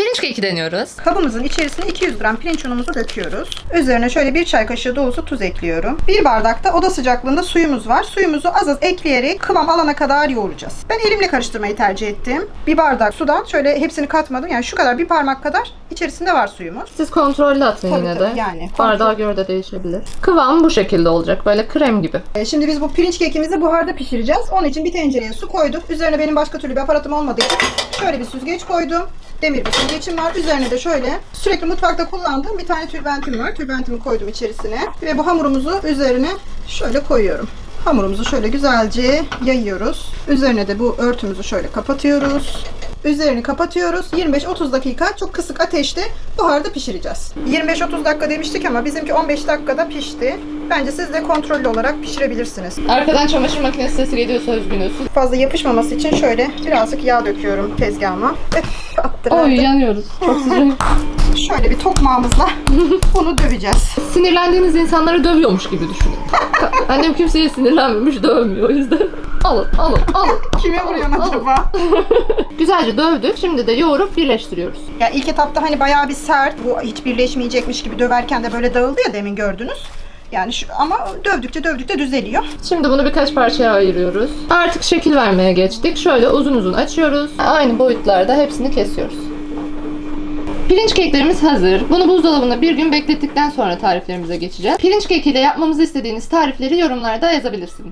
Pirinç keki deniyoruz. Kabımızın içerisine 200 gram pirinç unumuzu döküyoruz. Üzerine şöyle bir çay kaşığı dolusu tuz ekliyorum. Bir bardakta oda sıcaklığında suyumuz var. Suyumuzu az az ekleyerek kıvam alana kadar yoğuracağız. Ben elimle karıştırmayı tercih ettim. Bir bardak sudan şöyle hepsini katmadım. Yani şu kadar bir parmak kadar içerisinde var suyumuz. Siz kontrollü atın Tabii, yine tabii, de. yani. Bardağa göre de değişebilir. Kıvam bu şekilde olacak. Böyle krem gibi. Ee, Şimdi biz bu pirinç kekimizi buharda pişireceğiz. Onun için bir tencereye su koyduk. Üzerine benim başka türlü bir aparatım olmadığı için şöyle bir süzgeç koydum. Demir bir süzgeçim var. Üzerine de şöyle sürekli mutfakta kullandığım bir tane tülbentim var. Tülbentimi koydum içerisine. Ve bu hamurumuzu üzerine şöyle koyuyorum. Hamurumuzu şöyle güzelce yayıyoruz. Üzerine de bu örtümüzü şöyle kapatıyoruz. Üzerini kapatıyoruz. 25-30 dakika çok kısık ateşte buharda pişireceğiz. 25-30 dakika demiştik ama bizimki 15 dakikada pişti. Bence siz de kontrollü olarak pişirebilirsiniz. Arkadan çamaşır makinesi sesi geliyorsa üzgünüz. Fazla yapışmaması için şöyle birazcık yağ döküyorum tezgahıma. Oy yanıyoruz. Çok sıcak. Şöyle bir tokmağımızla bunu döveceğiz. Sinirlendiğiniz insanları dövüyormuş gibi düşünün. Annem kimseye sinirlenmemiş, dövmüyor o yüzden. Alın, alın, alın. Kime vuruyorsun acaba? Güzelce dövdük. Şimdi de yoğurup birleştiriyoruz. ya ilk etapta hani bayağı bir sert. Bu hiç birleşmeyecekmiş gibi döverken de böyle dağıldı ya demin gördünüz. Yani şu, ama dövdükçe dövdükçe düzeliyor. Şimdi bunu birkaç parçaya ayırıyoruz. Artık şekil vermeye geçtik. Şöyle uzun uzun açıyoruz. Aynı boyutlarda hepsini kesiyoruz. Pirinç keklerimiz hazır. Bunu buzdolabında bir gün beklettikten sonra tariflerimize geçeceğiz. Pirinç kekiyle yapmamızı istediğiniz tarifleri yorumlarda yazabilirsiniz.